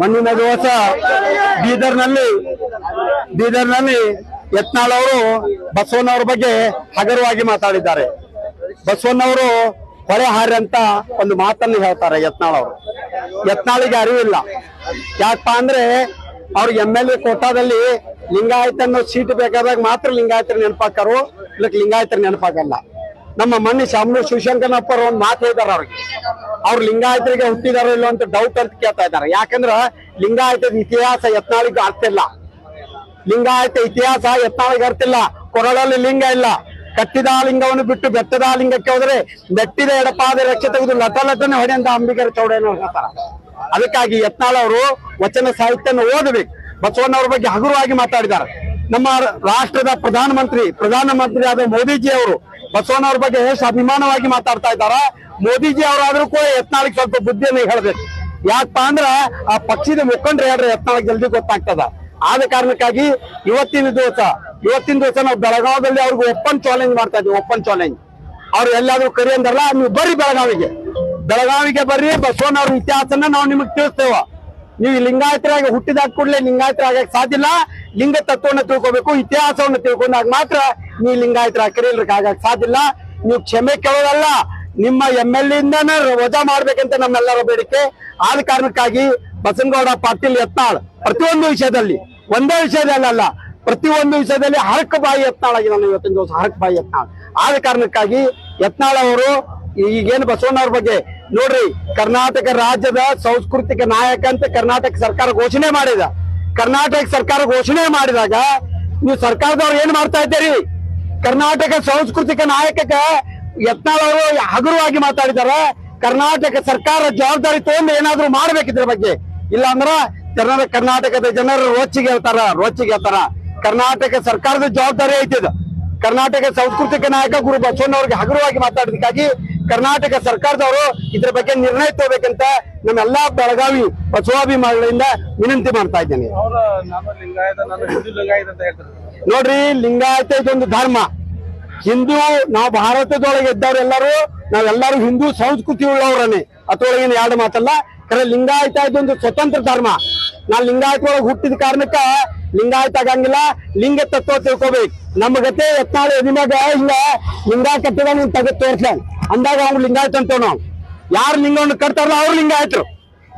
ಮುಂದಿನ ದಿವಸ ಬೀದರ್ನಲ್ಲಿ ಬೀದರ್ನಲ್ಲಿ ಯತ್ನಾಳ್ ಅವರು ಬಸವಣ್ಣವ್ರ ಬಗ್ಗೆ ಹಗರವಾಗಿ ಮಾತಾಡಿದ್ದಾರೆ. ಬಸವಣ್ಣವರು ಹೊಳೆ ಹಾರಿ ಅಂತ ಒಂದು ಮಾತನ್ನು ಹೇಳ್ತಾರೆ ಯತ್ನಾಳ್ ಅವರು. ಯತ್ನಾಳಿಗೆ ಅರಿವಿಲ್ಲ. ಯಾಕಪ್ಪ ಅಂದ್ರೆ ಅವ್ರಿಗೆ ಎಂ ಎಲ್ ಎ ಕೋಟಾದಲ್ಲಿ ಲಿಂಗಾಯತ ಅನ್ನೋ ಸೀಟ್ ಬೇಕಾದಾಗ ಮಾತ್ರ ಲಿಂಗಾಯತರ ನೆನಪಾಕರು ಇಲ್ಲಕ್ಕೆ ಲಿಂಗಾಯತರ ನೆನಪಾಗಲ್ಲ. ನಮ್ಮ ಮಣ್ಣಿ ಶಾಮನೂರ್ ಶಿವಶಂಕರಪ್ಪರು ಒಂದು ಮಾತು ಹೇಳ್ತಾರ ಅವ್ರಿಗೆ. ಅವ್ರು ಲಿಂಗಾಯತರಿಗೆ ಹುಟ್ಟಿದಾರೋ ಇಲ್ಲೋ ಅಂತ ಡೌಟ್ ಅಂತ ಕೇಳ್ತಾ ಇದ್ದಾರೆ. ಯಾಕಂದ್ರ ಲಿಂಗಾಯತದ ಇತಿಹಾಸ ಯತ್ನಾಳಿಗೂ ಅರ್ಥ ಇಲ್ಲ. ಲಿಂಗಾಯತ ಇತಿಹಾಸ ಯತ್ನಾಳಿಗೆ ಅರ್ಥ ಇಲ್ಲ. ಕೊರಳಲ್ಲಿ ಲಿಂಗ ಇಲ್ಲ. ಕಟ್ಟಿದ ಲಿಂಗವನ್ನು ಬಿಟ್ಟು ಬೆತ್ತದ ಲಿಂಗಕ್ಕೆ ಹೋದ್ರೆ ಬೆಟ್ಟಿದ ಎಡಪಾದ ರಕ್ಷೆ ತೆಗೆದು ಲಟ ಲಟನೆ ಹೊಡೆಯಂತ ಅಂಬಿಗರ ಚೌಡೇನ ಹೇಳ್ತಾರ. ಅದಕ್ಕಾಗಿ ಯತ್ನಾಳ ಅವರು ವಚನ ಸಾಹಿತ್ಯನ ಓದಬೇಕು. ಬಸವಣ್ಣವ್ರ ಬಗ್ಗೆ ಹಗುರವಾಗಿ ಮಾತಾಡಿದ್ದಾರೆ. ನಮ್ಮ ರಾಷ್ಟ್ರದ ಪ್ರಧಾನಮಂತ್ರಿ ಪ್ರಧಾನಮಂತ್ರಿ ಆದ ಮೋದಿಜಿ ಅವರು ಬಸವಣ್ಣವ್ರ ಬಗ್ಗೆ ಎಷ್ಟು ಅಭಿಮಾನವಾಗಿ ಮಾತಾಡ್ತಾ ಇದ್ದಾರ? ಮೋದಿಜಿ ಅವರಾದ್ರೂ ಕೂಡ ಯತ್ನಾಳಿಗೆ ಸ್ವಲ್ಪ ಬುದ್ಧಿಯನ್ನು ಹೇಳ್ಬೇಕು. ಯಾಕಪ್ಪ ಅಂದ್ರ ಆ ಪಕ್ಷದ ಮುಖಂಡ್ರೆ ಹೇಳ್ರೆ ಯತ್ನಾಳಿಗೆ ಜಲ್ದಿ ಗೊತ್ತಾಗ್ತದ. ಆದ ಕಾರಣಕ್ಕಾಗಿ ಇವತ್ತಿನ ದಿವಸ ಇವತ್ತಿನ ದಿವಸ ನಾವು ಬೆಳಗಾವದಲ್ಲಿ ಅವ್ರಿಗೆ ಓಪನ್ ಚಾಲೆಂಜ್ ಮಾಡ್ತಾ ಇದ್ವಿ, ಓಪನ್ ಚಾಲೆಂಜ್ ಅವ್ರು ಎಲ್ಲಾದ್ರೂ ಕರಿ ಅಂದ್ರಲ್ಲ, ನೀವು ಬರ್ರಿ ಬೆಳಗಾವಿಗೆ. ಬೆಳಗಾವಿಗೆ ಬರ್ರಿ, ಬಸವಣ್ಣವ್ರ ಇತಿಹಾಸನ ನಾವು ನಿಮಗೆ ತಿಳಿಸ್ತೇವ. ನೀವು ಲಿಂಗಾಯತರಾಗಿ ಹುಟ್ಟಿದಾಗ ಕೂಡಲೇ ಲಿಂಗಾಯತರಾಗಕ್ಕೆ ಸಾಧ್ಯ ಇಲ್ಲ. ಲಿಂಗ ತತ್ವವನ್ನು ತಿಳ್ಕೊಬೇಕು, ಇತಿಹಾಸವನ್ನು ತಿಳ್ಕೊಂಡಾಗ ಮಾತ್ರ ನೀವು ಲಿಂಗಾಯತರ ಕರೀಲಿಕ್ಕೆ ಆಗಕ್ಕೆ ಸಾಧ್ಯ ಇಲ್ಲ. ನೀವು ಕ್ಷಮೆ ಕೇಳೋದಲ್ಲ. ನಿಮ್ಮ ಎಂ ಎಲ್ ಇಂದನೇ ವಜಾ ಮಾಡ್ಬೇಕಂತ ನಮ್ಮೆಲ್ಲರ ಬೇಡಿಕೆ. ಆದ ಕಾರಣಕ್ಕಾಗಿ ಬಸನಗೌಡ ಪಾಟೀಲ್ ಯತ್ನಾಳ್ ಪ್ರತಿಯೊಂದು ವಿಷಯದಲ್ಲಿ, ಒಂದೇ ವಿಷಯದಲ್ಲಿ ಪ್ರತಿಯೊಂದು ವಿಷಯದಲ್ಲಿ ಹರಕ ಬಾಯಿ ಯತ್ನಾಳ್ ಆಗಿ ನಾನು ಇವತ್ತಿನ ದಿವಸ ಹರಕ ಬಾಯಿ ಯತ್ನಾಳ್. ಆದ ಕಾರಣಕ್ಕಾಗಿ ಯತ್ನಾಳ್ ಅವರು, ಈಗೇನು ಬಸವಣ್ಣವ್ರ ಬಗ್ಗೆ ನೋಡ್ರಿ, ಕರ್ನಾಟಕ ರಾಜ್ಯದ ಸಾಂಸ್ಕೃತಿಕ ನಾಯಕ ಅಂತ ಕರ್ನಾಟಕ ಸರ್ಕಾರ ಘೋಷಣೆ ಮಾಡಿದ. ಕರ್ನಾಟಕ ಸರ್ಕಾರ ಘೋಷಣೆ ಮಾಡಿದಾಗ ನೀವು ಸರ್ಕಾರದವ್ರು ಏನ್ ಮಾಡ್ತಾ ಇದ್ದೀರಿ? ಕರ್ನಾಟಕ ಸಾಂಸ್ಕೃತಿಕ ನಾಯಕಕ್ಕ ಯತ್ನಾಳ್ ಅವರು ಹಗುರವಾಗಿ ಮಾತಾಡಿದಾರ. ಕರ್ನಾಟಕ ಸರ್ಕಾರ ಜವಾಬ್ದಾರಿ ತಗೊಂಡು ಏನಾದ್ರೂ ಮಾಡ್ಬೇಕಿದ್ರ ಬಗ್ಗೆ. ಇಲ್ಲ ಅಂದ್ರ ಜನರ ಕರ್ನಾಟಕದ ಜನರ ರೋಚಿಗೆ ಹೇಳ್ತಾರ ರೋಚಿಗೆ ಹೇಳ್ತಾರ. ಕರ್ನಾಟಕ ಸರ್ಕಾರದ ಜವಾಬ್ದಾರಿ ಐತಿದ ಕರ್ನಾಟಕ ಸಾಂಸ್ಕೃತಿಕ ನಾಯಕ ಗುರು ಬಸವಣ್ಣವ್ರಿಗೆ ಹಗುರವಾಗಿ ಮಾತಾಡೋದಕ್ಕಾಗಿ ಕರ್ನಾಟಕ ಸರ್ಕಾರದವರು ಇದ್ರ ಬಗ್ಗೆ ನಿರ್ಣಯ ತಗೋಬೇಕಂತ ನಮ್ಮೆಲ್ಲಾ ಬೆಳಗಾವಿ ಬಸವಾಭಿಮಾನಿಗಳಿಂದ ವಿನಂತಿ ಮಾಡ್ತಾ ಇದ್ದೇನೆ. ನೋಡ್ರಿ ಲಿಂಗಾಯತ ಇದೊಂದು ಧರ್ಮ. ಹಿಂದೂ ನಾವು ಭಾರತದೊಳಗೆ ಇದ್ದವರೆಲ್ಲರೂ ನಾವೆಲ್ಲರೂ ಹಿಂದೂ ಸಂಸ್ಕೃತಿ ಉಳ್ಳವರನ್ನೇ ಅದ್ರೊಳಗಿನ ಎರಡು ಮಾತಲ್ಲ ಕರೆ ಲಿಂಗಾಯತ ಇದೊಂದು ಸ್ವತಂತ್ರ ಧರ್ಮ. ನಾ ಲಿಂಗಾಯತ ಒಳಗೆ ಹುಟ್ಟಿದ ಕಾರಣಕ್ಕ ಲಿಂಗಾಯತ ಆಗಂಗಿಲ್ಲ, ಲಿಂಗ ತತ್ವ ತಿಳ್ಕೊಬೇಕು. ನಮ್ಮ ಗತೆ ಎತ್ತಾಳು ಎದಿನಾಗ ಹಿಂಗ ಲಿಂಗ ಕಟ್ಟಿದ ನೀನ್ ತೆಗೆದು ತೋರ್ಸ್ಲಾನ ಅಂದಾಗ ಅವ್ನು ಲಿಂಗಾಯತ ಅಂತೇವ್ ನಾವು. ಯಾರು ಲಿಂಗವನ್ನು ಕಟ್ತಾರಲ್ಲ ಅವ್ರು ಲಿಂಗಾಯತರು.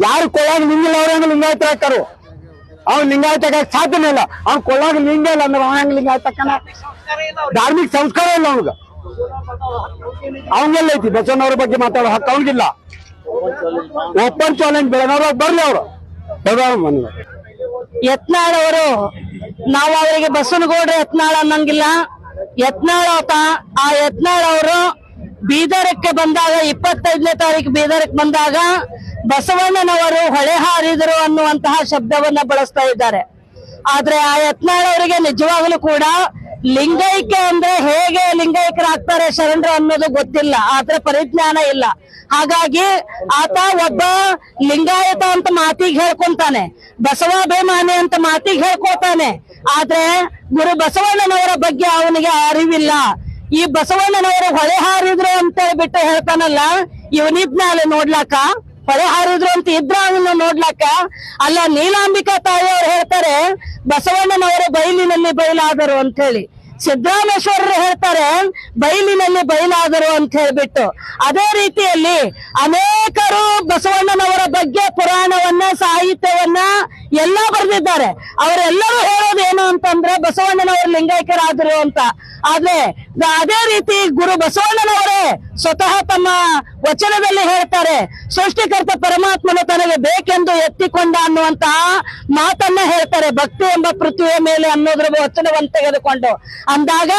ಯಾರು ಕೊಳಾಗ ಲಿಂಗಿಲ್ಲ ಅವ್ರ ಹೆಂಗ ಲಿಂಗಾಯತ ಹಾಕಾರು ಅವ್ನು ಲಿಂಗಾಯತ ಆಗ ಸಾಧ್ಯನೇ ಇಲ್ಲ. ಅವ್ನು ಕೊಳ್ಳಾಗ ಲಿಂಗ ಇಲ್ಲ ಅಂದ್ರೆ ಅವ್ನ ಹೆಂಗ್ ಲಿಂಗಾಯತ? ಧಾರ್ಮಿಕ ಸಂಸ್ಕಾರ ಇಲ್ಲ ಅವನಿಗೆ. ಅವನಿಗೆಲ್ಲ ಐತಿ ಬಸವನವ್ರ ಬಗ್ಗೆ ಮಾತಾಡೋ ಹಕ್ಕು ಅವನಿಗಿಲ್ಲ. ಓಪನ್ ಚಾಲೆಂಜ್ ಬೆಳಗಾವ್ರಾಗ ಬರ್ಲಿ ಅವರು. ಬೆಳಗಾವ್ ಮನೆ ಯತ್ನಾಳ್ ಅವರು, ನಾವು ಅವರಿಗೆ ಬಸವನಗೌಡ್ರ ಯತ್ನಾಳ್ ಅನ್ನಂಗಿಲ್ಲ. ಯತ್ನಾಳ್ ಅವತ ಆ ಯತ್ನಾಳ್ ಅವರು ಬೀದರಕ್ಕೆ ಬಂದಾಗ, ಇಪ್ಪತ್ತೈದನೇ ತಾರೀಕು ಬೀದರಕ್ಕೆ ಬಂದಾಗ ಬಸವಣ್ಣನವರು ಹೊಳೆ ಹಾರಿದರು ಅನ್ನುವಂತಹ ಶಬ್ದವನ್ನ ಬಳಸ್ತಾ ಇದ್ದಾರೆ. ಆದ್ರೆ ಆ ಯತ್ನಾಳ್ ಅವರಿಗೆ ನಿಜವಾಗಲೂ ಕೂಡ ಲಿಂಗೈಕ್ಯ ಅಂದ್ರೆ ಹೇಗೆ ಲಿಂಗೈಕ್ಯರಾಗ್ತಾರೆ ಶರಣರು ಅನ್ನೋದು ಗೊತ್ತಿಲ್ಲ, ಆದ್ರೆ ಪರಿಜ್ಞಾನ ಇಲ್ಲ. ಹಾಗಾಗಿ ಆತ ಒಬ್ಬ ಲಿಂಗಾಯತ ಅಂತ ಮಾತಿಗೆ ಹೇಳ್ಕೊಂತಾನೆ, ಬಸವಾಭಿಮಾನಿ ಅಂತ ಮಾತಿಗೆ ಹೇಳ್ಕೊತಾನೆ ಆದ್ರೆ ಗುರು ಬಸವಣ್ಣನವರ ಬಗ್ಗೆ ಅವನಿಗೆ ಅರಿವಿಲ್ಲ. ಈ ಬಸವಣ್ಣನವರು ಹೊಳೆ ಹಾರಿದ್ರು ಅಂತ ಹೇಳ್ಬಿಟ್ಟು ಹೇಳ್ತಾನಲ್ಲ ಇವನಿದ್ನಾಲೆ ನೋಡ್ಲಾಕ? ಹೊಳೆ ಹಾರಿದ್ರು ಅಂತ ಇದ್ರ ಅವನ್ನ ನೋಡ್ಲಾಕ ಅಲ್ಲ ನೀಲಾಂಬಿಕಾ ತಾಯಿಯವ್ರು ಹೇಳ್ತಾರೆ ಬಸವಣ್ಣನವರು ಬಯಲಿನಲ್ಲಿ ಬಯಲಾದರು ಅಂತ ಹೇಳಿ. ಸಿದ್ದರಾಮೇಶ್ವರರು ಹೇಳ್ತಾರೆ, ಬಯಲಿನಲ್ಲಿ ಬಯಲಾದರು ಅಂತ ಹೇಳ್ಬಿಟ್ಟು. ಅದೇ ರೀತಿಯಲ್ಲಿ ಅನೇಕರು ಬಸವಣ್ಣನವರ ಬಗ್ಗೆ ಪುರಾಣವನ್ನ, ಸಾಹಿತ್ಯವನ್ನ ಎಲ್ಲ ಬರೆದಿದ್ದಾರೆ. ಅವರೆಲ್ಲರೂ ಹೇಳೋದು ಏನು ಅಂತಂದ್ರೆ ಬಸವಣ್ಣನವರು ಲಿಂಗೈಕ್ಯರಾದರು ಅಂತ. ಆದ್ರೆ ಅದೇ ರೀತಿ ಗುರು ಬಸವಣ್ಣನವರೇ ಸ್ವತಃ ತಮ್ಮ ವಚನದಲ್ಲಿ ಹೇಳ್ತಾರೆ, ಸೃಷ್ಟಿಕರ್ತ ಪರಮಾತ್ಮನು ತನಗೆ ಬೇಕೆಂದು ಎತ್ತಿಕೊಂಡ ಅನ್ನುವಂತಹ ಮಾತನ್ನ ಹೇಳ್ತಾರೆ. ಭಕ್ತಿ ಎಂಬ ಪೃಥ್ವಿಯ ಮೇಲೆ ಅನ್ನೋದ್ರ ವಚನವನ್ನು ತೆಗೆದುಕೊಂಡು. ಅಂದಾಗ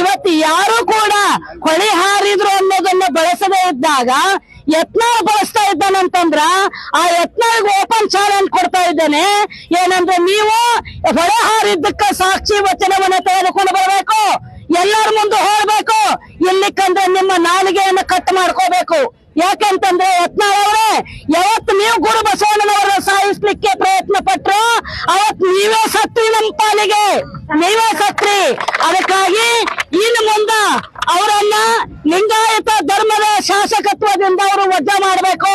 ಇವತ್ತು ಯಾರು ಕೂಡ ಹೊಳೆ ಹಾರಿದ್ರು ಅನ್ನೋದನ್ನ ಬಳಸದೇ ಇದ್ದಾಗ ಯತ್ನಾಳ್ ಬಳಸ್ತಾ ಇದ್ದಾನಂತಂದ್ರ ಆ ಯತ್ನಾಳ್ಗೆ ಓಪನ್ ಚಾಲೆಂಜ್ ಕೊಡ್ತಾ ಇದ್ದೇನೆ. ಏನಂದ್ರೆ ನೀವು ಹೊಳೆ ಹಾರಿದ್ದಕ್ಕ ಸಾಕ್ಷಿ ವಚನವನ್ನ ತೆಗೆದುಕೊಂಡು ಬರಬೇಕು. ಎಲ್ಲರ ಮುಂದೆ ಹೋಗ್ಬೇಕು. ಇಲ್ಲಿಕ್ಕಂದ್ರೆ ನಿಮ್ಮ ನಾಲಿಗೆಯನ್ನ ಕಟ್ ಮಾಡ್ಕೋಬೇಕು. ಯಾಕೆಂತಂದ್ರೆ ಯತ್ನ ಅವರೇ ಸತ್ರಿ ನಮ್ಮ ಪಾಲಿಗೆ ನೀವೇ ಸತ್ರಿ ಅದಕ್ಕಾಗಿ ಇನ್ನು ಮುಂದ ಅವರನ್ನ ಲಿಂಗಾಯತ ಧರ್ಮದ ಶಾಸಕತ್ವದಿಂದ ಅವರು ವಜಾ ಮಾಡಬೇಕು.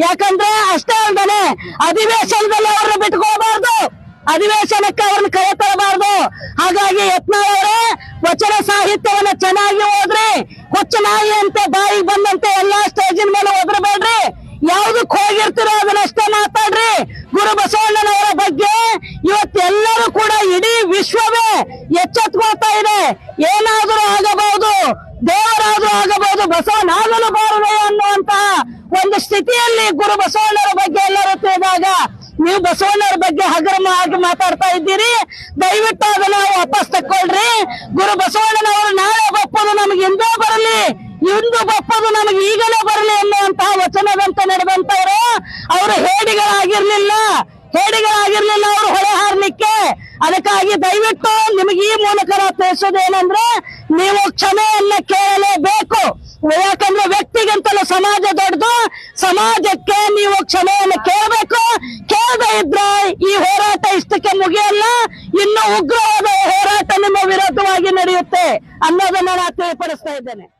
ಯಾಕಂದ್ರೆ ಅಷ್ಟೇ ಅಲ್ದೇನೆ ಅಧಿವೇಶನದಲ್ಲಿ ಅವ್ರನ್ನ ಬಿಟ್ಕೋಬಾರ್ದು ಅಧಿವೇಶನಕ್ಕೆ ಅವ್ರನ್ನ ಕರೆ ತರಬಾರ್ದು. ಹಾಗಾಗಿ ಯತ್ನಾಳ್ ಅವರೇ, ವಚನ ಸಾಹಿತ್ಯವನ್ನ ಚೆನ್ನಾಗಿ ಓದ್ರಿ. ಕೊಚ್ಚ ಅಂತೆ ಬಾಯಿಗೆ ಬಂದಂತೆ ಎಲ್ಲಾ ಸ್ಟೇಜಿನ ಮೇಲೆ ಒದರಬೇಡ್ರಿ ಯಾವ್ದಕ್ ಹೋಗಿರ್ತೀರೋ ಅದನ್ನಷ್ಟೇ ಮಾತಾಡ್ರಿ ಗುರು ಬಸವಣ್ಣನವರ ಬಗ್ಗೆ ಇವತ್ತೆಲ್ಲರೂ ಕೂಡ ಇಡೀ ವಿಶ್ವವೇ ಎಚ್ಚೆತ್ಕೊಳ್ತಾ ಇದೆ ಏನಾದರೂ ದೇವರಾದ್ರೂ ಆಗಬಹುದು, ಬಸವನಾಗಲು ಬಾರದೆ ಅನ್ನುವಂತಹ ಒಂದು ಸ್ಥಿತಿಯಲ್ಲಿ ಗುರು ಬಸವಣ್ಣರ ಬಗ್ಗೆ ಎಲ್ಲರೂ ತಿಳಿದಾಗ ನೀವು ಬಸವಣ್ಣರ ಬಗ್ಗೆ ಹಗರಮ ಆಗಿ ಮಾತಾಡ್ತಾ ಇದ್ದೀರಿ. ದಯವಿಟ್ಟು ಅದನ್ನ ವಾಪಸ್ ತಕ್ಕೊಳ್ರಿ. ಗುರು ಬಸವಣ್ಣನವರು ನಾಳೆ ಬಪ್ಪದು ನಮಗೆ ಇಂದೇ ಬರಲಿ, ಇಂದು ಬಪ್ಪದು ನಮಗೆ ಈಗಲೇ ಬರಲಿ ಅನ್ನುವಂತಹ ವಚನದಂತೆ ನಡೆದಂತವರು ಅವರು ಹೇಡಿಗಳಾಗಿರ್ಲಿಲ್ಲ ಹೇಡಿಗಳಾಗಿರ್ಲಿಲ್ಲ, ಅವರು ಹೊಳೆ ಹಾರ್ಲಿಕ್ಕೆ ಅದಕ್ಕಾಗಿ ದಯವಿಟ್ಟು ನಿಮಗೆ ಈ ಮೂಲಕ ತಿಳಿಸೋದೇನಂದ್ರೆ ನೀವು ಕ್ಷಮೆಯನ್ನ ಕೇಳಲೇಬೇಕು. ಯಾಕಂದ್ರೆ ವ್ಯಕ್ತಿಗಿಂತಲೂ ಸಮಾಜ ದೊಡ್ಡದು. ಸಮಾಜಕ್ಕೆ ನೀವು ಕ್ಷಮೆಯನ್ನು ಕೇಳಬೇಕು. ಕೇಳದೆ ಇದ್ರೆ ಈ ಹೋರಾಟ ಇಷ್ಟಕ್ಕೆ ಮುಗಿಯಲ್ಲ. ಇನ್ನೂ ಉಗ್ರವಾದ ಹೋರಾಟ ನಿಮ್ಮ ವಿರೋಧವಾಗಿ ನಡೆಯುತ್ತೆ ಅನ್ನೋದನ್ನ ನಾನು ತಿಳಿಪಡಿಸ್ತಾ ಇದ್ದೇನೆ.